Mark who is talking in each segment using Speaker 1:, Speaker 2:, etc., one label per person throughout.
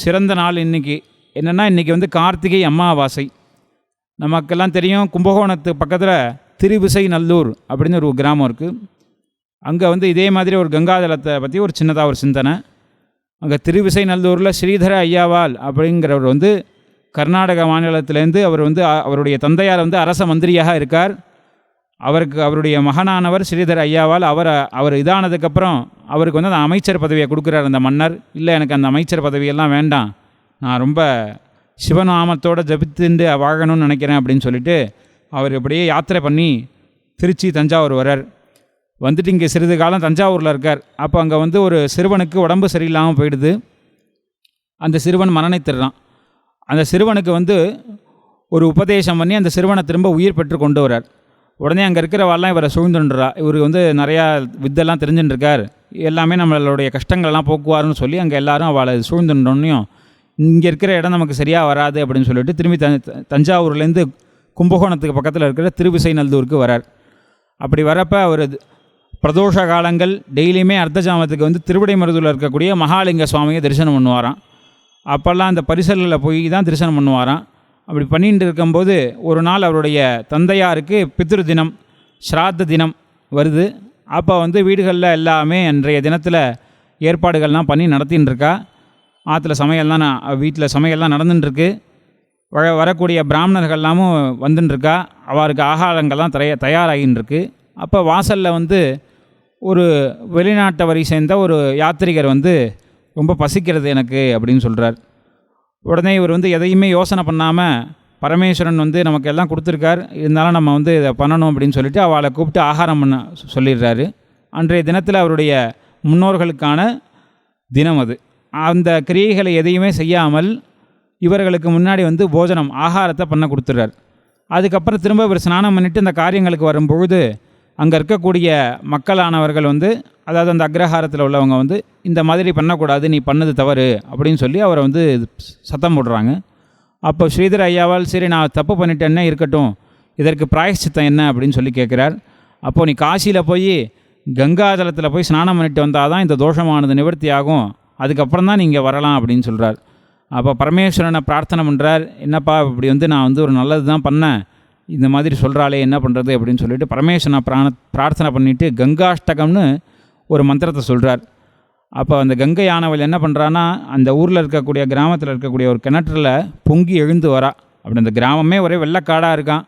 Speaker 1: சிறந்த நாள் இன்றைக்கி என்னென்னா இன்றைக்கி வந்து கார்த்திகை அமாவாசை. நமக்கெல்லாம் தெரியும் கும்பகோணத்து பக்கத்தில் திருவிசை நல்லூர் அப்படின்னு ஒரு கிராமம் இருக்குது அங்கே வந்து இதே மாதிரி ஒரு கங்காதலத்தை பற்றி ஒரு சின்னதாக ஒரு சிந்தனை. அங்கே திருவிசை நல்லூரில் ஸ்ரீதர ஐயாவால் அப்படிங்கிறவர் வந்து கர்நாடக மாநிலத்திலேருந்து அவர் வந்து அவருடைய தந்தையார் வந்து அரச மந்திரியாக இருக்கார். அவருக்கு அவருடைய மகனானவர் ஸ்ரீதர் ஐயாவால் அவர் அவர் இதானதுக்கப்புறம் அவருக்கு வந்து அந்த அமைச்சர் பதவியை கொடுக்குறார் அந்த மன்னர். இல்லை எனக்கு அந்த அமைச்சர் பதவியெல்லாம் வேண்டாம். நான் ரொம்ப சிவநாமத்தோடு ஜபித்துண்டு வாழணும்னு நினைக்கிறேன் அப்படின்னு சொல்லிட்டு அவர் இப்படியே யாத்திரை பண்ணி திருச்சி தஞ்சாவூர் வரார் வந்துட்டு இங்கே சிறிது காலம் தஞ்சாவூரில் இருக்கார். அப்போ அங்கே வந்து ஒரு சிறுவனுக்கு உடம்பு சரியில்லாமல் போயிடுது. அந்த சிறுவன் மரணித்திடுறான் அந்த சிறுவனுக்கு வந்து ஒரு உபதேசம் பண்ணி அந்த சிறுவனை திரும்ப உயிர் பெற்று கொண்டு வரார் உடனே அங்கே இருக்கிறவாள்லாம் இவரை சூழ்ந்துன்றா. இவருக்கு வந்து நிறையா வித்தெல்லாம் தெரிஞ்சுட்டுருக்கார் எல்லாமே நம்மளுடைய கஷ்டங்கள்லாம் போக்குவாருன்னு சொல்லி அங்கே எல்லாரும் அவளை சூழ்ந்துட்டோன்னையும் இங்கே இருக்கிற இடம் நமக்கு சரியாக வராது அப்படின்னு சொல்லிட்டு திரும்பி த தஞ்சாவூர்லேருந்து கும்பகோணத்துக்கு பக்கத்தில் இருக்கிற திருவிசை நல்லூருக்கு வரார். அப்படி வரப்போ அவர் பிரதோஷ காலங்கள் டெய்லியுமே அர்த்தஜாமத்துக்கு வந்து திருவிடைமருதூரில் இருக்கக்கூடிய மகாலிங்க சுவாமியை தரிசனம் பண்ணுவாராம். அப்போல்லாம் அந்த பரிசலில் போய் தான் தரிசனம் பண்ணுவாராம். அப்படி பண்ணிட்டு இருக்கும்போது ஒரு நாள் அவருடைய தந்தையாருக்கு பித்ரு தினம் ஸ்ராத்த தினம் வருது. அப்போ வந்து வீடுகளில் எல்லாமே அன்றைய தினத்தில் ஏற்பாடுகள்லாம் பண்ணி நடத்தின்னு இருக்கா ஆற்றுல சமையல்லாம் நான் வீட்டில் சமையல்லாம் நடந்துட்டுருக்கு வர வரக்கூடிய பிராமணர்கள்லாமும் வந்துட்டுருக்கா அவருக்கு ஆகாரங்கள்லாம் தய தயாராகின்னு இருக்கு அப்போ வாசலில் வந்து ஒரு வெளிநாட்டவரை சேர்ந்த ஒரு யாத்ரிகர் வந்து ரொம்ப பசிக்கிறது எனக்கு அப்படின்னு சொல்கிறார் உடனே இவர் வந்து எதையுமே யோசனை பண்ணாமல் பரமேஸ்வரன் வந்து நமக்கு எல்லாம் கொடுத்துருக்கார். இருந்தாலும் நம்ம வந்து இதை பண்ணணும் அப்படின்னு சொல்லிட்டு அவளை கூப்பிட்டு ஆகாரம் பண்ண சொல்லிடுறாரு. அன்றைய தினத்தில் அவருடைய முன்னோர்களுக்கான தினம் அது. அந்த கிரியைகளை எதையுமே செய்யாமல் இவர்களுக்கு முன்னாடி வந்து போஜனம் ஆகாரத்தை பண்ண கொடுத்துட்றார். அதுக்கப்புறம் திரும்ப இவர் ஸ்நானம் பண்ணிட்டு இந்த காரியங்களுக்கு வரும்பொழுது அங்கே இருக்கக்கூடிய மக்களானவர்கள் வந்து அதாவது அந்த அக்ரஹாரத்தில் உள்ளவங்க வந்து இந்த மாதிரி பண்ணக்கூடாது நீ பண்ணது தவறு அப்படின்னு சொல்லி அவரை வந்து சத்தம் போடுறாங்க. அப்போ ஸ்ரீதர் ஐயாவால் சரி நான் தப்பு பண்ணிட்டேன்னே இருக்கட்டும் இதற்கு பிராயஷ்சித்தம் என்ன? அப்படின்னு சொல்லி கேட்குறார். அப்போது நீ காசியில் போய் கங்காதலத்தில் போய் ஸ்நானம் பண்ணிட்டு வந்தால் தான் இந்த தோஷமானது நிவர்த்தி ஆகும் அதுக்கப்புறம் தான் நீங்கள் வரலாம் அப்படின்னு சொல்கிறார் அப்போ பரமேஸ்வரனை பிரார்த்தனை பண்ணுறார் என்னப்பா இப்படி வந்து நான் வந்து ஒரு நல்லது தான் பண்ணேன். இந்த மாதிரி சொல்கிறாளே என்ன பண்ணுறது அப்படின்னு சொல்லிட்டு பரமேஸ்வரனை பிராண பிரார்த்தனை பண்ணிவிட்டு கங்காஷ்டகம்னு ஒரு மந்திரத்தை சொல்கிறார் அப்போ அந்த கங்கை ஆனவள் என்ன பண்ணுறான்னா அந்த ஊரில் இருக்கக்கூடிய கிராமத்தில் இருக்கக்கூடிய ஒரு கிணற்றில் பொங்கி எழுந்து வரா. அப்படி அந்த கிராமமே ஒரே வெள்ளக்காடாக இருக்கான்.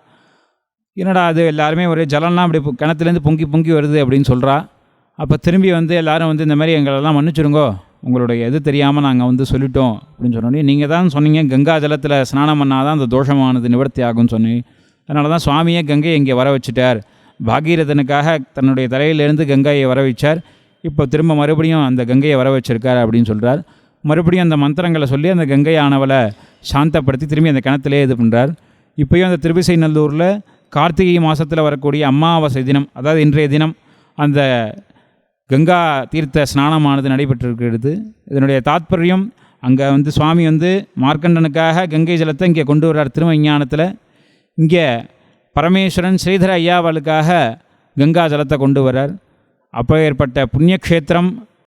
Speaker 1: என்னடா அது எல்லாருமே ஒரே ஜலம்லாம் அப்படி கிணத்துலேருந்து பொங்கி பொங்கி வருது அப்படின்னு சொல்கிறா அப்போ திரும்பி வந்து எல்லாரும் வந்து இந்த மாதிரி எங்களெல்லாம் மன்னிச்சிடுங்கோ உங்களுடைய எது தெரியாமல் நாங்கள் வந்து சொல்லிட்டோம். அப்படின்னு சொன்னோடனே நீங்கள் தான் சொன்னீங்க கங்கா ஜலத்தில் ஸ்நானம் பண்ணால் தான் அந்த தோஷமானது நிவர்த்தி ஆகும்னு சொன்னி. அதனால தான் சுவாமியே கங்கையை இங்கே வர வச்சுட்டார். பாகீரதனுக்காக தன்னுடைய தலையிலிருந்து கங்கையை வர வச்சார் இப்போ திரும்ப மறுபடியும் அந்த கங்கையை வர வச்சிருக்கார் அப்படின்னு சொல்கிறார் மறுபடியும் அந்த மந்திரங்களை சொல்லி அந்த கங்கை ஆனவளை சாந்தப்படுத்தி திரும்பி அந்த கிணத்துலேயே இது பண்ணுறார் இப்போயும் அந்த திருவிசை நல்லூரில் கார்த்திகை மாதத்தில் வரக்கூடிய அமாவாசை தினம் அதாவது இன்றைய தினம் அந்த கங்கா தீர்த்த ஸ்நானமானது நடைபெற்றிருக்கிறது. இதனுடைய தாத்பரியம் அங்கே வந்து சுவாமி வந்து மார்க்கண்டனுக்காக கங்கை ஜலத்தை இங்கே கொண்டு வர்றார் திருமஞானத்தில். இங்கே பரமேஸ்வரன் ஸ்ரீதர ஐயாவலுக்காக கங்கா ஜலத்தை கொண்டு வரார். அப்போ ஏற்பட்ட புண்ணியக்ஷேத்திரம்